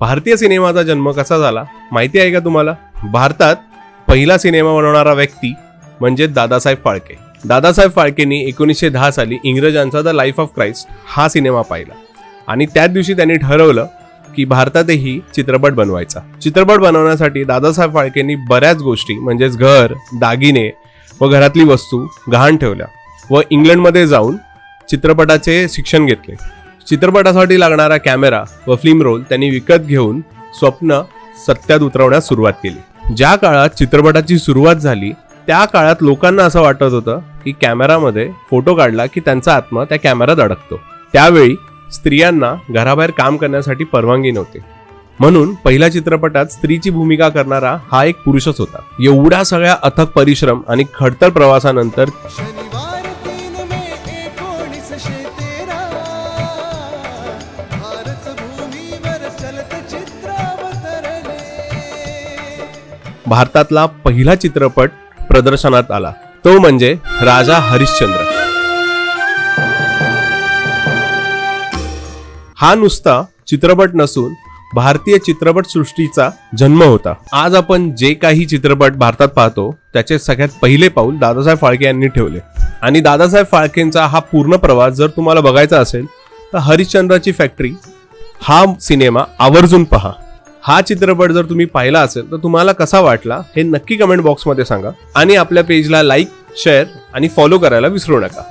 भारतीय सिनेमाचा जन्म कसा झाला? माहिती आहे का तुम्हाला? भारतात पहिला सिनेमा बनवणारा व्यक्ती म्हणजे दादासाहेब फाळके. दादासाहेब फाळकेंनी एकोणीसशे दहा साली इंग्रजांचा द लाईफ ऑफ क्राईस्ट हा सिनेमा पाहिला. आणि त्याच दिवशी त्यांनी ठरवलं की भारतातही चित्रपट बनवायचा. चित्रपट बनवण्यासाठी दादासाहेब फाळकेंनी बऱ्याच गोष्टी म्हणजेच घर दागिने व घरातली वस्तू गहाण ठेवल्या व इंग्लंडमध्ये जाऊन चित्रपटाचे शिक्षण घेतले. चित्रपटासाठी लागणारा कॅमेरा व फिल्म रोल त्यांनी विकत घेऊन स्वप्न सत्यात उतरवण्यास सुरुवात केली. ज्या काळात चित्रपटाची सुरुवात झाली त्या काळात लोकांना असं वाटत होतं की कॅमेरामध्ये फोटो काढला की त्यांचा आत्मा त्या कॅमेऱ्यात अडकतो. त्यावेळी स्त्रियांना घराबाहेर काम करण्यासाठी परवानगी नव्हती. म्हणून पहिल्या चित्रपटात स्त्रीची भूमिका करणारा हा एक पुरुषच होता. एवढ्या सगळ्या अथक परिश्रम आणि खडतर प्रवासानंतर भारतातला पहिला चित्रपट प्रदर्शनात आला. तो म्हणजे राजा हरिश्चंद्र. हा नुसता चित्रपट नसून भारतीय चित्रपट सृष्टीचा जन्म होता. आज आपण जे काही चित्रपट भारतात पाहतो त्याचे सगळ्यात पहिले पाऊल दादासाहेब फाळके यांनी ठेवले. आणि दादासाहेब फाळकेंचा हा पूर्ण प्रवास जर तुम्हाला बघायचा असेल तर हरिश्चंद्राची फॅक्टरी हा सिनेमा आवर्जून पहा. हा चित्रपट जर तुम्ही पाहिला असेल तर तुम्हाला कसा वाटला हे नक्की कमेंट बॉक्समध्ये सांगा. आणि आपल्या पेजला लाईक शेअर आणि फॉलो करायला विसरू नका.